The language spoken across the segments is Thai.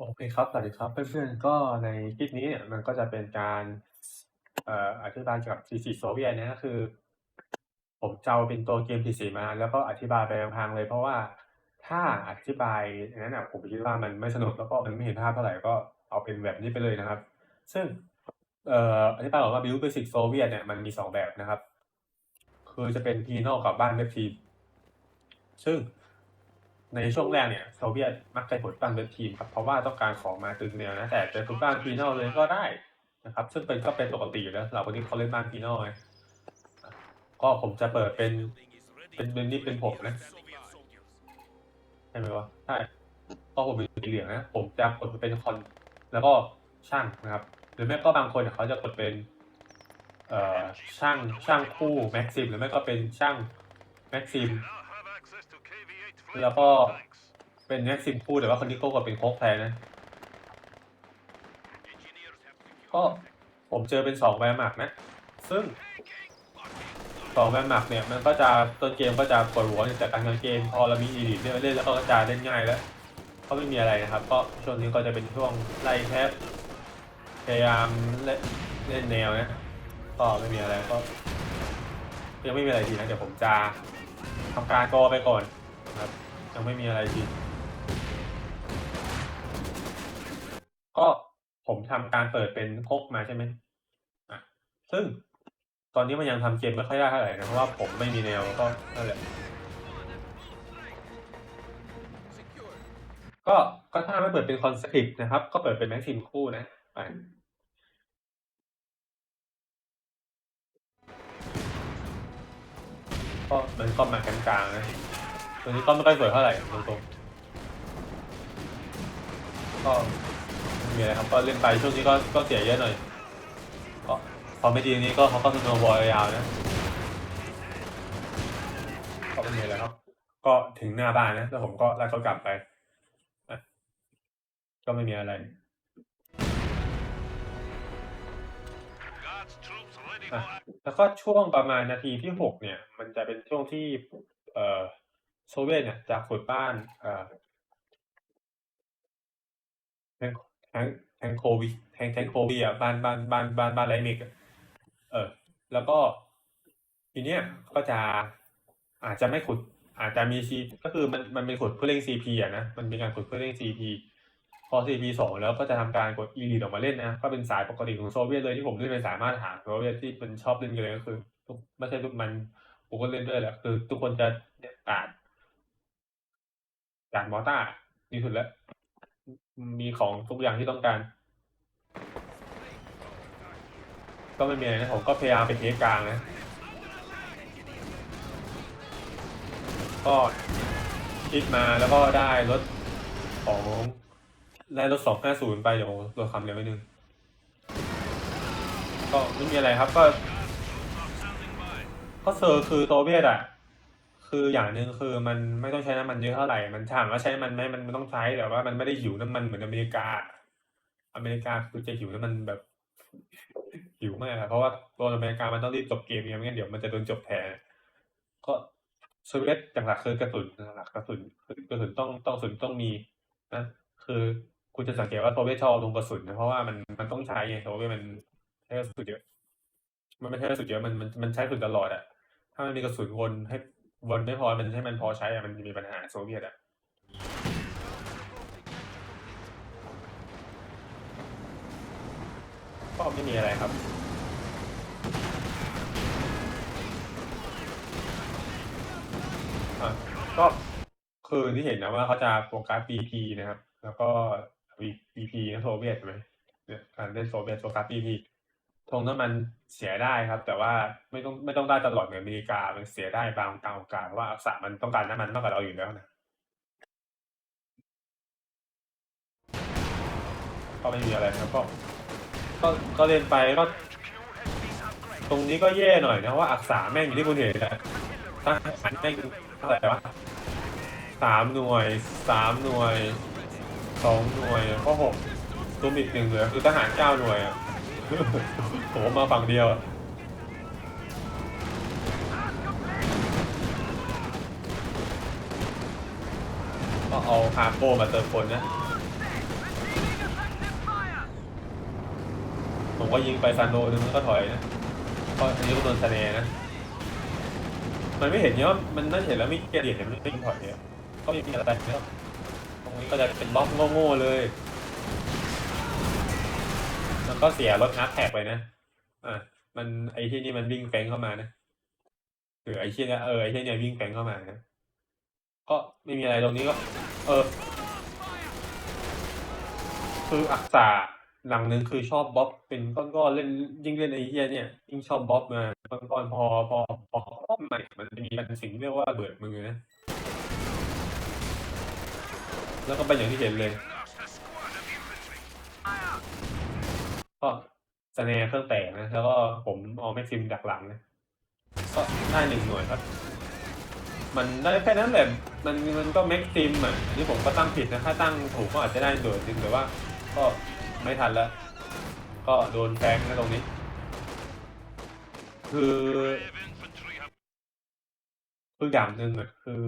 โอเคครับ สวัสดีครับเพื่อน ๆ ก็ในคลิปนี้เนี่ยมันก็จะเป็นการ เอ่ออธิบายเกี่ยวกับ PC โซเวียตนะก็คือ ผมจะเอาเป็นตัวเกม PC มา แล้วก็อธิบายไปพางเลย เพราะว่าถ้าอธิบายอย่างนั้นน่ะผมคิดว่ามันไม่สนุกแล้วก็มันไม่เห็นภาพเท่าไหร่ก็เอาเป็นแบบนี้ไปเลยนะครับ ซึ่ง เอ่ออธิบายก่อนว่า Build Basic โซเวียตเนี่ยมันมี2แบบนะครับ คือจะเป็น Pinot กับบ้าน Red Team ซึ่ง ในช่วงแรกเนี่ยโซเวียตมักจะกดบ้น Red Team ครับเพราะว่าต้องการของมาตึงแนวนะแต่จะทุบบ้าน Pinot เลยก็ได้นะครับ ซึ่งเป็นก็เป็นปกติอยู่แล้วสำหรับคนที่เขาเล่นบ้าน Pinot ไงอาก็ผมจะเปิดเป็น เป็นเป็นนี่เป็นผมนะใช่ไหมวะใช่ก็ผมเป็นสีเหลืองนะผมจะกดเป็นคอนแล้วก็ช่างนะครับ หรือไม่ก็บางคนเขาจะกดเป็น เอ่อช่างช่างคู่ Maxim หรือไม่ก็เป็นช่าง Maxim แล้วก็เป็น Maxim คู่แต่ว่าคนนี้ก็กดเป็น Coke แทนนะ ก็ผมเจอเป็น2 Wehrmacht นะ ซึ่ง2 Wehrmacht เนี่ยมันก็จะต้นเกมก็จะปวดหัวแต่กลางๆเกม พอเรามี Elite เนี่ยเล่นแล้วก็จะเล่นง่ายแล้วก็ไม่มีอะไรนะครับ ก็ช่วงนี้ก็จะเป็นช่วงไล่แคปพยายามเล่นเล่นแนวนะก็ไม่มีอะไรก็ยังไม่มีอะไรทีนะเดี๋ยวผมจะทำการกอไปก่อน ครับ ยังไม่มีอะไรทีก็ผมทำการเปิดเป็น Coke มาใช่ไหมอาซึ่งตอนนี้มันยังทำเกมไม่ค่อยได้เท่าไรนะเพราะว่าผมไม่มีแนวก็นั่นแหละก็ก็ถ้าไม่เปิดเป็น Conscript นะครับ ก็เปิดเป็น Maxim คู่นะไปก็มันก็มากลางๆนะ ตัวนี้ก็ไม่ค่อยสวยเท่าไหร่ตรงๆก็ไม่มีอะไรครับก็เล่นไปช่วงนี้ก็ก็เสียเยอะหน่อยก็พอไม่ดีนี้ก็เขาก็ snowball ยาวนะก็ไม่มีอะไรครับ ก็ถึงหน้าบ้านนะแล้วผมก็ไล่เขากลับไปก็ไม่มีอะไรอาแล้วก็ช่วงประมาณนาทีที่6เนี่ย มันจะเป็นช่วงที่ เอ่อ โซเวียตเนี่ยจะขุดบ้านอ่า Tank Tank Tankovi Tank Tankovi อะบ้านบ้านบ้านบ้านบ้าน Rainic อะเออ แล้วก็ทีเนี้ยก็จะอาจจะไม่ขุด อาจจะมี C ก็คือมันมันเป็นขุดเพื่อเร่ง CP อะนะมันเป็นการขุดเพื่อเร่ง CP พอ CP 2แล้วก็จะทำการกด Elite ออกมาเล่นนะก็เป็นสายปกติของโซเวียตเลยที่ผมเล่นเป็นสายมาตรฐานโซเวียตที่มันชอบเล่นกันเลยก็คือไม่ใช่ทุกมันผมก็เล่นด้วยแหละคือ ทุกคนจะเนี่ยก ราดกราด Mortar ดีสุดแล้ว มีของทุกอย่างที่ต้องการ ก็ไม่มีอะไรนะผมก็พยายามไปเทสกลางนะ ก็คิดมาแล้วก็ได้รถของได้รถ250ไปเดี๋ยวลดความเร็วนิดหนึ่งก็ไม่มีอะไรครับก็ ก็เซอร์คือโซเวียตอะ คืออย่างหนึ่งคือมันไม่ต้องใช้น้ำมันเยอะเท่าไหร่ มันถามว่าใช้น้ำมันไหมมันมันต้องใช้แต่ว่ามันไม่ได้หิวน้ำมันเหมือนอเมริกา อเมริกาคือจะหิวน้ำมันแบบ หิวมากเพราะว่าโซนอเมริกามันต้องรีบจบเกมไงไม่งั้นเดี๋ยวมันจะโดนจบแผนก็โซเวียตหลักๆคือกระสุนหลักกระสุนกระสุนต้องต้องกระสุนต้องมีนะคือคุณจะสังเกตว่าโซเวียตชอบลงกระสุนนะเพราะว่ามันมันต้องใช้ไงโซเวียตมันใช้กระสุนเยอะมันไม่ใช่กระสุนเยอะมันมันมันใช้กระสุนตลอดอะถ้ามันมีกระสุนวนให้ วันไม่พอมันให้มันพอใช้อะมันจะมีปัญหาโซเวียตอะก็ไม่มีอะไรครับอาก็คือที่เห็นนะว่าเขาจะโฟกัส BP นะครับ แล้วก็ BP นะโซเวียตใช่ไหมเนี่ยการเล่นโซเวียตโฟกัส BP ธงน้ำมันเสียได้ครับ แต่ว่าไม่ต้องไม่ต้องได้ตลอดเหมือนอเมริกา มันเสียได้บางบางโอกาสเพราะว่าอักษะมันต้องการน้ำมันมากกว่าเราอยู่แล้วนะก็ไม่มีอะไรครับก็ก็ก็เล่นไปก็ ตรงนี้ก็แย่หน่อยนะว่าอักษะแม่งอยู่ที่คุณเห็นอะทหารแม่งเท่าไหร่วะ3หน่วย3หน่วย2หน่วยก็6ซุ่มอีก1เหลือคือทหาร9หน่วยอะ ผมมาฝั่งเดียวก็เอาฮาโกมาเติมคนนะ ผมก็ยิงไปซานโดนึงก็ถอยนะก็อันนี้ก็โดนซาเนนะ มันไม่เห็นเนาะมันน่าเห็นแล้วไม่เกลียดเห็นมันไม่ยิงถอยเนี่ยก็ไม่มีอะไรเล้วตรงนี้ก็จะเป็นบล็อกโง่ๆเลย ก็เสียรถนัดแท็กไปนะ อะ มันไอ้ที่นี่มันวิ่งแฟงเข้ามานะหรือไอ้ที่นี่เออไอ้ที่นี่วิ่งแฟงเข้ามานะก็ไม่มีอะไรตรงนี้ก็ เออ คืออักษาหลังนึงคือชอบบ๊อบเป็นก้อนๆเล่นยิ่งเล่นไอ้เหี้ยเนี่ยยิ่งชอบบ๊อบมาก้อนๆพอพอพอบ๊อบใหม่มันจะมีเป็นสิ่งที่เรียกว่าเบิดมือนะแล้วก็เป็นอย่างที่เห็นเลย ก็สแนร์เครื่องแตกนะ แล้วก็ผมเอาแม็กซิมดักหลังนะก็ได้หนึ่งหน่วยครับ มันได้แค่นั้นแหละมันมันก็แม็กซิมอะนี่ผมก็ตั้งผิดนะถ้าตั้งถูกก็อาจจะได้หน่วยจริงแต่ว่า ก็ไม่ทันแล้ว ก็โดนแฟงนะตรงนี้ คือคืออย่างหนึ่งอะคือ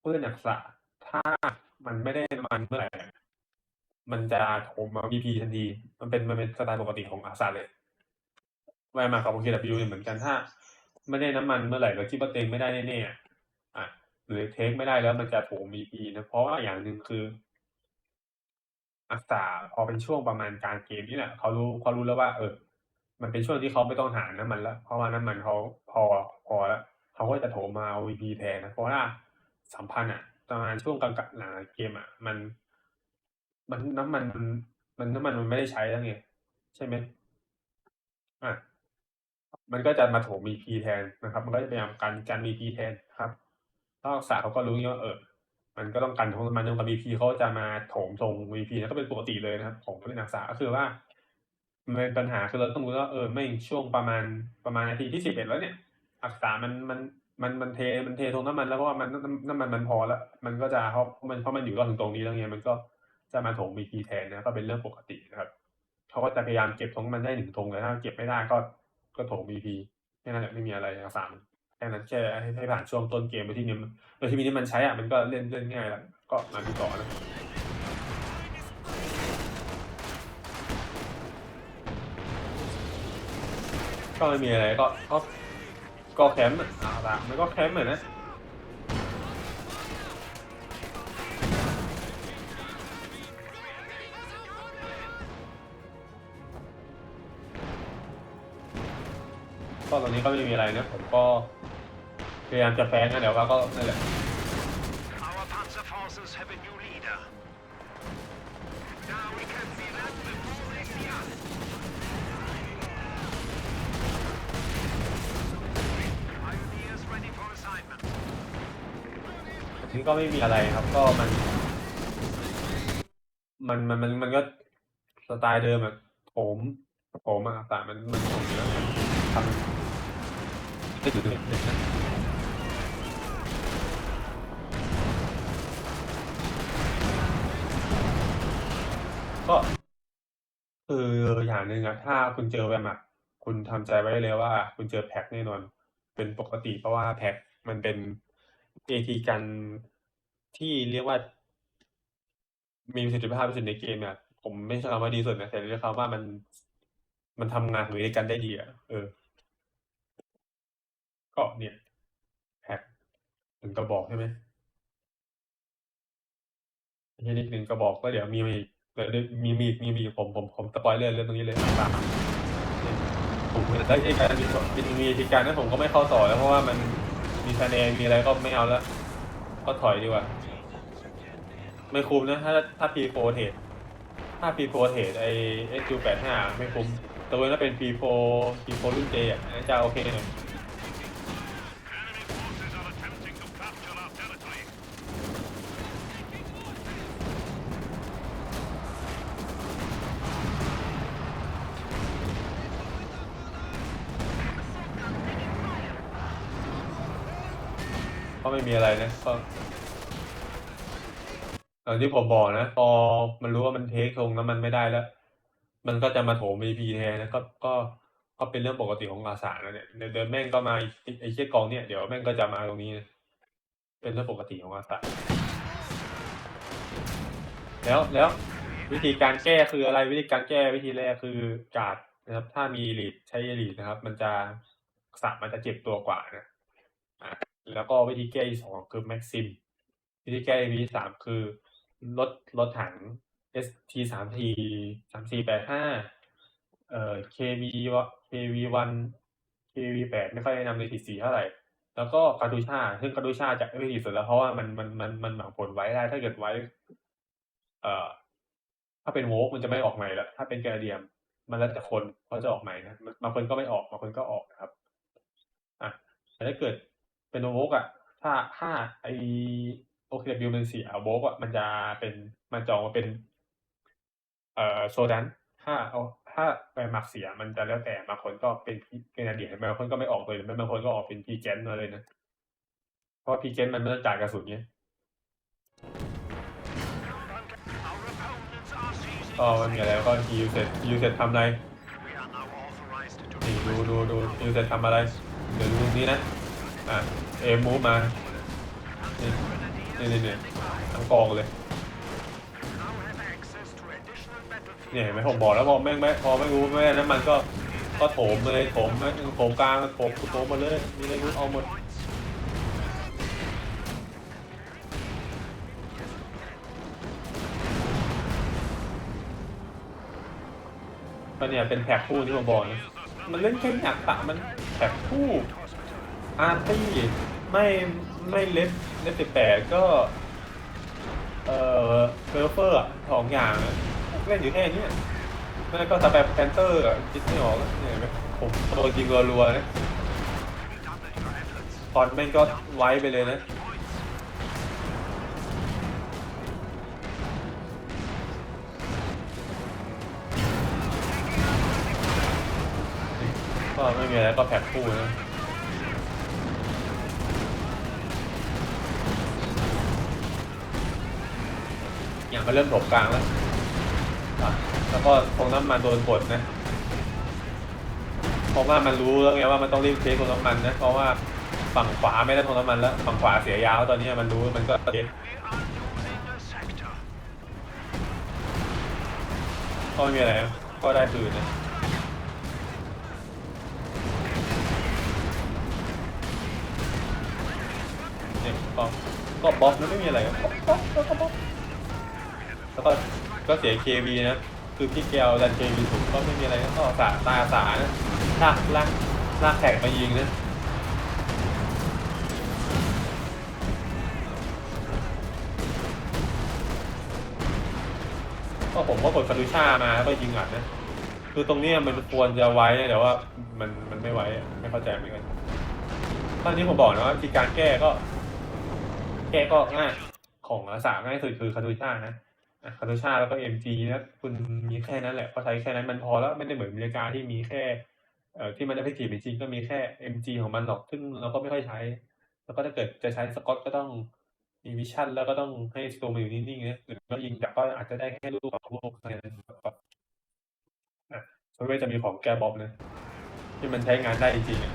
เพื่อนอักษะถ้ามันไม่ได้มันเมื่อไหร่ มันจะโถมมา VP ทันที มันเป็นมันเป็นสไตล์ปกติของอักษะเลยแวมากับโอเคดับเหมือนกันถ้า ไม่ได้น้ำมันเมื่อไหร่เราคิดว่าเต็งไม่ได้แน่ๆอะหรือเทคไม่ได้แล้วมันจะโถม VP นะเพราะว่าอย่างหนึ่งคืออักษาพอเป็นช่วงประมาณกลางเกมนี่แหละเขารู้เขารู้แล้วว่า เออ มันเป็นช่วงที่เขาไม่ต้องหาน้ำมันแล้วเพราะว่าน้ำมันเขาพอพอแล้วเขาก็จะโถมมาเอา VP แทนนะเพราะว่าสัมพันธ์อะประมาณช่วงกลางๆหลังเกมอะมัน มันน้ำมันมันน้ำมันมันไม่ได้ใช้แล้วไงใช่ไหมอะมันก็จะมาโถม VP แทนนะครับ มันก็จะพยายามกันกัน VP แทนครับแล้วอักษาเขาก็รู้ไงว่าเออ มันก็ต้องกันของมันกับ VP เขาจะมาโถมทรง VP นะก็เป็นปกติเลยนะครับ ของผู้เล่นอักษาก็คือว่ามันเป็นปัญหาคือเราต้องรู้ว่าเออไม่ช่วงประมาณประมาณนาทีที่สิบเอ็ดแล้วเนี่ย อักษามันมันมันมันเทมันเททงน้ำมันแล้วเพราะว่ามันน้ำน้ำมันมันพอแล้ว มันก็จะเพราะมันเพราะมันอยู่รอดถึงตรงนี้แล้วไงมันก็ จะมาโถม VP แทนนะก็เป็นเรื่องปกตินะครับเขาก็จะพยายามเก็บทงมันได้หนึ่งทงเลยถ้าเก็บไม่ได้ก็ก็โถม VP แค่นั้นแหละไม่มีอะไรอักษาแค่นั้นแค่ให้ผ่านช่วงต้นเกมไปที่นี้โดยที่มีนี้มันใช้อะมันก็เล่นเล่นง่ายแล้วก็มาดูต่อนะก็ไม่มีอะไรก็ก็ก็แคมป์อะละมันก็แคมป์เหมือนนะ ก็ตอนนี้ก็ไม่มีอะไรนะผมก็พยายามจะแฟงนะเดี๋ยวว่าก็นั่นแหละ Our Panzer forces have a new leader. Now we can see them before they see us. Pioneers ready for assignment. ทีนี้ก็ไม่มีอะไรครับก็มัน มันมันมันมันก็สไตล์เดิมอะผมผมอะแต่มันมันผมอยู่แล้วทำ ไม่ถึงเด็กนะก็คืออย่างหนึ่งอะถ้าคุณเจอแวมอะคุณทำใจไว้เลยว่า คุณเจอแพ็คแน่นอน เป็นปกติเพราะว่าแพ็คมันเป็นเอทีกันที่เรียกว่า มีประสิทธิภาพที่สุดในเกมเนี่ยผมไม่ใช่คำว่าดีสุดนะแต่เรียกคำว่ามัน มันทำงานของเอทีกันได้ดีอะเออ ก็เนี่ยแพ็คหนึ่งกระบอกใช่ไหมไม่นิดหนึ่งกระบอกก็เดี๋ยวมีมาอีกเดี๋ยวมีมีมีมีผมผมผมสปอยเลอร์เรื่องตรงนี้เลยตามผมได้ไอ้การมีมีมีทีการณ์นั้นผมก็ไม่เข้าต่อแล้วเพราะว่ามันมีคะแนนมีอะไรก็ไม่เอาแล้วก็ถอยดีกว่า ไม่คุ้มนะ ถ้าถ้าพีโฟเทรดถ้าพีโฟเทรดไอเอสยูแปดห้าไม่คุ้มแต่ว่าถ้าเป็นพีโฟพีโฟรุ่นเจอะจะโอเคหน่อย Enemy forces are attempting to capture our territory. ก็ไมีอะไรนะก็อย่างที่ผมบอกนะพอมันรู้ว่ามันเทคทงแล้วมันไม่ได้แล้ว มันก็จะมาโถม VP แทนนะก็ก็ก็เป็นเรื่องปกติของอาสานะเนี่ยเดินแม่งก็มาไอ้เชี่ยกองเนี่ยเดี๋ยวแม่งก็จะมาตรงนี้นะเป็นเรื่องปกติของอาสาแล้วแล้ววิธีการแก้คืออะไรวิธีการแก้วิธีแรกคือการดนะครับ ถ้ามี Elite ใช้ Elite นะครับ มันจะสระมันจะเจ็บตัวกว่านะ แล้วก็วิธีแก้ที่สองคือ Maxim วิธีแก้วิธีสามคือลดลดถัง ST สามทีสามสี่แปดห้าเอ่อ KV ว KV วัน KV แปดไม่ค่อยแนะนำในทีสี่เท่าไหร่ แล้วก็คาตูชาซึ่งคาตูชาจะไม่ดีสุดแล้วเพราะว่ามันมันมันมันหวังผลไว้ได้ถ้าเกิดไว้ เอ่อ ถ้าเป็นโวกมันจะไม่ออกใหม่แล้ว ถ้าเป็นแกรเดียม มันแล้วแต่คนเขาจะออกใหม่นะบางคนก็ไม่ออกบางคนก็ออกนะครับ อะแต่ถ้าเกิด เป็นโวกอะ ถ้าถ้าไอโอเคบิวมันเสียโวกอะมันจะเป็นมันจองมาเป็น เอ่อโซดันถ้าเอาถ้าไปหมักเสียมันจะแล้วแต่บางคนก็เป็นเกนาเดียนบางคนก็ไม่ออกเลยบางคนก็ออกเป็นพีเจนมาเลยนะเพราะพีเจนมันไม่ต้องจ่ายกระสุนไง Our opponents are seizing ก็ไม่มีอะไรก็ฮิวเสร็จฮิวเสร็จทำอะไรนี่ดูดูดูฮิวเสร็จทำอะไร เดี๋ยวดูตรงนี้นะ อะเอมูฟมานี่นี่นี่ทั้งกองเลยเนี่ยเห็นไหมผมบอกแล้วพอแม่งไม่พอไม่รู้ไม่นั้นมันก็ก็โถมเลยโถมโถมกลางโถมโถมมาเลยมีอะไรรู้เอาหมดก็เนี่ยเป็นแท็กคู่ที่ผมบอกนะมันเล่นแค่หนักตะมันแท็กคู่ อาร์ตี้ไม่ไม่เล็บเล็บสิบแปดก็ เอ่อเฟอร์เฟอร์สองอย่างอะเล่นอยู่แค่เนี้ยแล้วก็สแปมแพนเตอร์อะคิดไม่ออกเนี่ยเห็นไหมผมโดนยิงรัวๆนะตอนแม่งก็ไว้ไปเลยนะ ก็ไม่มีอะไรก็แพ็คคู่นะ อย่างมาเริ่มถมกลางแล้วแล้วก็ตรงน้ำมันโดนกดนะเพราะว่ามันรู้แล้วไงว่ามันต้องรีบเทคตรงน้ำมันนะเพราะว่าฝั่งขวาไม่ได้ตรงน้ำมันแล้วฝั่งขวาเสียยาวตอนนี้มันรู้มันก็เทคก็ไม่มีอะไรก็ได้คืนนะเนี่ยก็ก็บล็อกนะไม่มีอะไรบล็อกบล็อกก็บล็อก แล้วก็ก็เสีย KB นะ คือพี่แกวดัน KB ถูกก็ไม่มีอะไรก็สาตาสานะลากลากลากแขกมายิงนะก็ผมก็กดคารูชามาแล้วก็ยิงอัดนะ คือตรงนี้มันควรจะไว้นะแต่ว่ามันมันไม่ไว้ไม่เข้าใจเหมือนกันตอนนี้ผมบอกนะว่าวิธีการแก้ก็ แก้ก็ง่ายของอาสาง่ายสุดคือคารูชานะ คารูชาแล้วก็เอ็มจีนะคุณมีแค่นั้นแหละก็ใช้แค่นั้นมันพอแล้วไม่ได้เหมือนอเมริกาที่มีแค่เอ่อที่มันจะไปถีบจริงก็มีแค่ MG ของมันหรอกซึ่งเราก็ไม่ค่อยใช้ แล้วก็ถ้าเกิดจะใช้สกอตก็ต้องมีวิชั่นแล้วก็ต้องให้สโตมอยู่นิ่งๆนะหรือว่ายิงแต่ก็อาจจะได้แค่ลูกสองลูกแค่นั้นครับอะเพราะว่จะมีของแก้บ๊อบนะที่มันใช้งานได้จริงๆอะ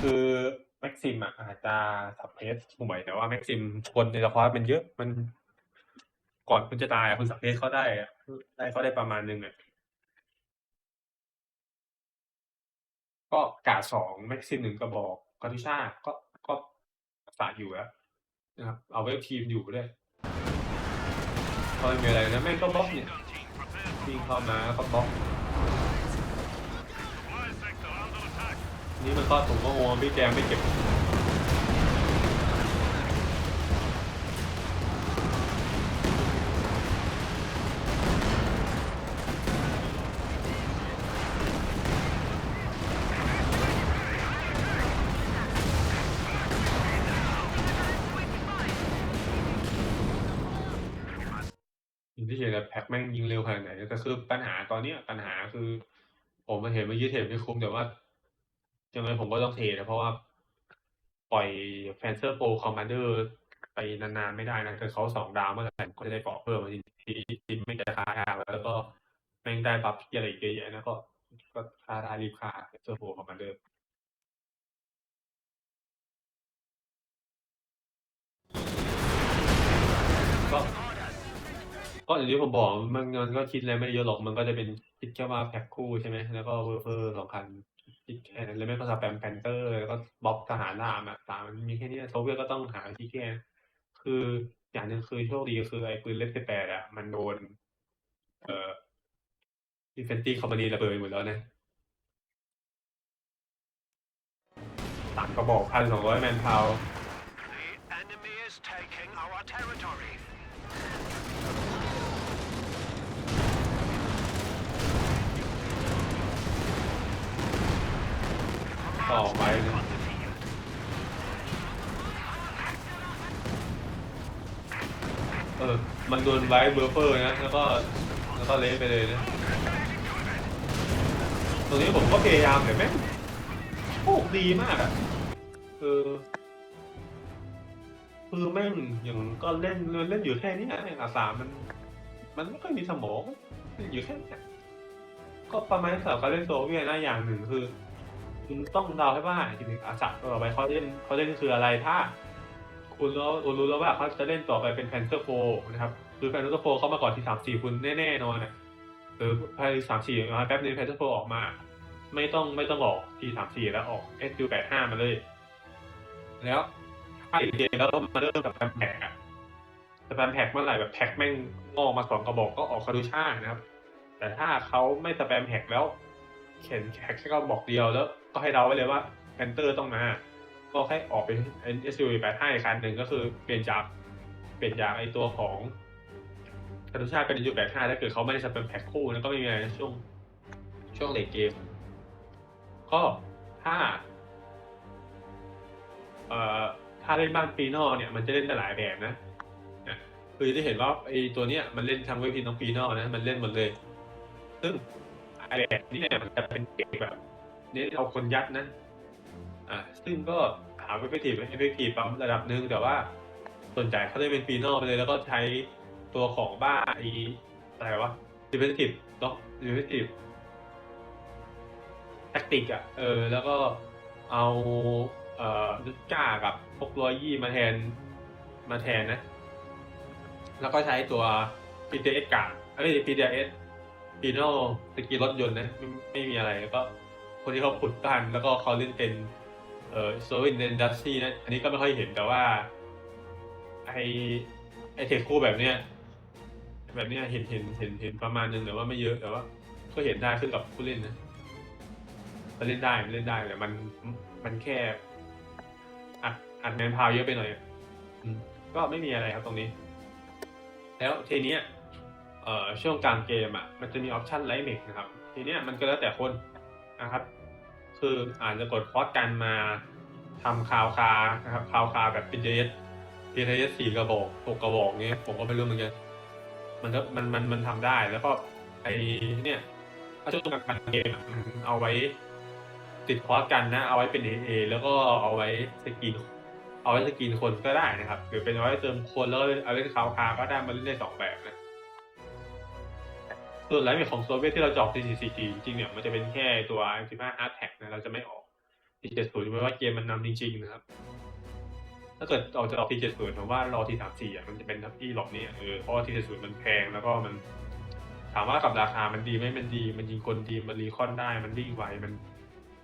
คือแม็กซิมอะอาจจะสับเพสห่วยแต่ว่าแม็กซิมคนในสควอตมันเยอะมัน ก่อนคุณจะตายอะคุณสับเพสเขาได้อะได้เขาได้ประมาณนึงอะก็กาดสองแม็กซิมหนึ่งกระบอกกาทูชาก็ก็สาอยู่แล้วนะครับเอาไว้ทีมอยู่ด้วยก็ไม่มีอะไรนะแม่งก็บล็อกเนี่ยวิ่งเข้ามาแล้วก็บล็อกนี่มันก็ผมก็งงว่าพี่แจงไม่เก็บ ทีแหละแพ็คแม่งยิงเร็วขนาดไหนแต่คือปัญหาตอนเนี้ยปัญหาคือ ผมมาเห็นมื่อกี้เทรดไม่คุ้มแต่ว่ายังไงผมก็ต้องเทรดนะเพราะว่าปล่อยแฟนเซอร์โปรคอมมานเดอร์ไปนานๆไม่ได้นะคือเขาสองดาวเมื่อไหร่ก็จะได้เกาะเพิ่มมาทีทีไม่จะค่ายากแล้วก็แม่งได้บัฟที่อะไรอีกเยอะแยะนะก็ก็ค่าได้รีบค่าแฟนเซอร์โปรคอมมานเดอร์ ก็ก็ก็อย่างที่ผมบอกมันมันก็คิดอะไรไม่เยอะหรอกมันก็จะเป็นคิดแค่ว่าแพ็คคู่ใช่ไหมแล้วก็เวอร์เพอร์สองคันคิดแค่นั้นแล้วไม่ก็สแปมแพนเตอร์แล้วก็บล็อกทหารรามอะตามมันมีแค่นี้โซเวียตก็ต้องหาที่แก้คืออย่างหนึ่งคือโชคดีคือไอ้ปืนเล็กสิบแปดอะมันโดน เอ่ออินเฟนตี้คอมพานีระเบิดหมดแล้วนะสามกระบอกพันสองร้อยแมนพาว ต่อไปนะ On the field. เออ มันโดนไว้เบอร์เฟอร์นะ แล้วก็ แล้วก็เละไปเลยนะ ตรงนี้ผมก็พยายามแต่แม่งโชคดีมากอะคือคือแม่งอย่างก็เล่นเล่นอยู่แค่นี้เองอาสามมัน มันไม่ค่อยมีสมองอยู่แค่นี้ก็ประมาณสำหรับการเล่นโซเวียตนะอย่างหนึ่งคือ คุณต้องเดาให้ว่าจริงอาสาต่อไปเขาเล่นเขาเล่นคืออะไรถ้า คุณรู้คุณรู้แล้วว่าเขาจะเล่นต่อไปเป็นแพนเ e อร์โฟนะครับคือแพนเ e อร์โฟเข้ามาก่อนที่สามสี่คุณแน่ๆนอนนะหรือภายสามสี่มาแป๊บนึงแพนเ e อร์โฟออกมา ไม่ต้องไม่ต้องออกทีสามสี่แล้วออก S U แปดห้ามาเลย แล้วถ้าอีกเกมแล้วมาเริ่มกับแปมแพ็กอะสแปมแพ็กเมื่อไหร่แบบแพ็กแม่งงอกมาสองกระบอกก็ออกคาดูชานะครับ แต่ถ้าเขาไม่สแปมแพ็กแล้วเขียนแพ็กแค่กระบอกเดียวแล้ว ก็ให้เดาไว้เลยว่าแพนเตอร์ต้องมา ก็แค่ออกเป็น SUV แปดห้าอีกคันหนึ่งก็คือเปลี่ยนจากเปลี่ยนจากไอตัวของคารุชาเป็น SUV แปดห้าถ้าเกิดเขาไม่ได้สแปมแพ็คคู่แล้วก็ไม่มีอะไรในช่วงช่วงเลทเกม ก็ถ้าเอ่อถ้าเล่นบ้านปีนอเนี่ยมันจะเล่นได้หลายแบบนะนะคือจะเห็นว่าไอตัวเนี้ยมันเล่นทั้งเวทีน้องปีนอนะมันเล่นหมดเลย ซึ่งไอแบบนี้เนี่ยมันจะเป็นเกมแบบ เน้นเอาคนยัดนะอ่าซึ่งก็ถามว่าเอฟเฟกตีฟเอฟเฟกตีฟปั๊มระดับหนึ่งแต่ว่า ส่วนใหญ่เขาจะเป็นฟีนอลไปเลย แล้วก็ใช้ตัวของบ้าไออะไรวะดิเฟนทีฟล็อกดิเฟนทีฟแทคติกอะ เออ แล้วก็เอาเอ่อนุก้ากับพวกร้อยยี่มาแทนมาแทนนะ แล้วก็ใช้ตัว PTS กาดเอ้ย PTS ฟีนอลสกีรถยนต์นะ ไม่ไม่มีอะไรแล้วก็ คนที่เขาขุดกันแล้วก็เขาเล่นเป็น เอ่อโซวินเดนดัสซี่นะ อันนี้ก็ไม่ค่อยเห็นแต่ว่า ไอไอเทคคู่แบบเนี้ยแบบเนี้ยเห็นเห็นเห็นเห็นประมาณนึงแต่ว่าไม่เยอะแต่ว่า ก็เห็นได้ขึ้นกับผู้เล่นนะมันเล่นได้มันเล่นได้แต่มันมันแค่อัดอัดแมนพาวเยอะไปหน่อยอืมก็ไม่มีอะไรครับตรงนี้ แล้วทีเนี้ยเอ่อช่วงกลางเกมอะ มันจะมีออปชันไลท์เมกนะครับ ทีเนี้ยมันก็แล้วแต่คน นะครับ คืออาจจะกดคอร์สกันมาทำคาวคานะครับคาวคาแบบเป็นเดสเป็นเดสสี่กระบอกหกกระบอกเนี้ยผมก็ไม่รู้เหมือนกันมันก็มันมันมันทำได้แล้วก็ไอเนี่ยถ้าช่วงกลางเกมอะมันเอาไว้ติดคอร์สกันนะ เอาไว้เป็นเอเอแล้วก็เอาไว้สกรีนเอาไว้สกรีนคนก็ได้นะครับ หรือเป็นเอาไว้เติมคนแล้วเอาเล่นคาวคาก็ได้มันเล่นได้สองแบบนะ ส่วนไลฟ์เมทของโซเวียตที่เราจะออก TCCG จริงๆเนี่ยมันจะเป็นแค่ตัว M15 Hard Tag นะเราจะไม่ออก T70 เพราะว่าเกมมันนำจริง ๆ นะครับ ถ้าเกิดออกจะออก T70 ผมว่ารอ T34 อะมันจะเป็นทัพที่หลอกนี้เออเพราะว่า T70 มันแพงแล้วก็มัน ถามว่ากับราคามันดีไหมมันดี มันยิงคนดีมันรีคอนได้มันวิ่งไวมัน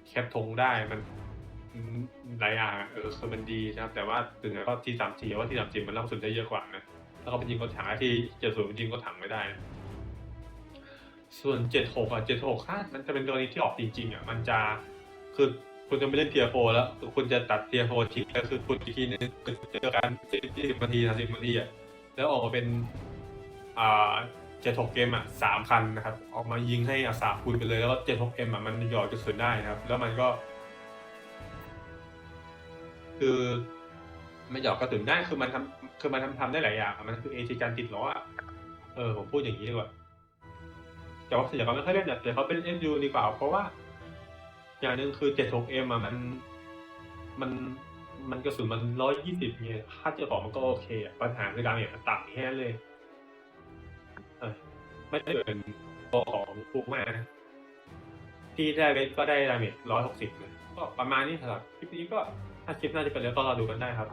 แคปธงได้มันหลายอย่างอะเออคือมันดีนะครับ แต่ว่าถึงแล้วก็ T34 ว่า T34 มันรับกระสุนได้เยอะกว่านะแล้วก็เป็นยิงรถถังที่70มันยิงรถถังไม่ได้ ส่วน 76อะ76ถ้ามันจะเป็นกรณีที่ออกจริงๆอะมันจะคือคุณจะไม่เล่นเทียโฟแล้วคุณจะตัดเทียโฟทิ้งก็คือคุณอีกทีนึงคือเจอกัน20นาที30นาทีอะแล้วออกมาเป็นอ่า76เกมอะสามคันนะครับ ออกมายิงให้อาสาคุณไปเลยแล้วก็76เอ็มอะมันหยอดกระสุนได้นะครับ แล้วมันก็ คือไม่หยอดกระสุนได้คือมันทำคือมันทำทำได้หลายอย่างอะมันคือเอทีการติดล้ออะเออผมพูดอย่างนี้ดีกว่า แต่ว่าส่วนใหญ่เขาไม่ค่อยเล่นอะแต่เขาเป็น MU ดีกว่า เพราะว่า อย่างหนึ่งคือ 76M อะมัน มันมันกระสุนมัน120เนี่ยค่าเจอของมันก็โอเคอะปัญหาคือดาเมจมันต่ำแค่เลยเออไม่ได้เป็นตัวของฟูมากนะที่ได้เวทก็ได้ดาเมจ160นะก็ประมาณนี้สำหรับคลิปนี้ก็ถ้าคลิปหน้าจะเป็นแล้วก็รอดูกันได้ครับ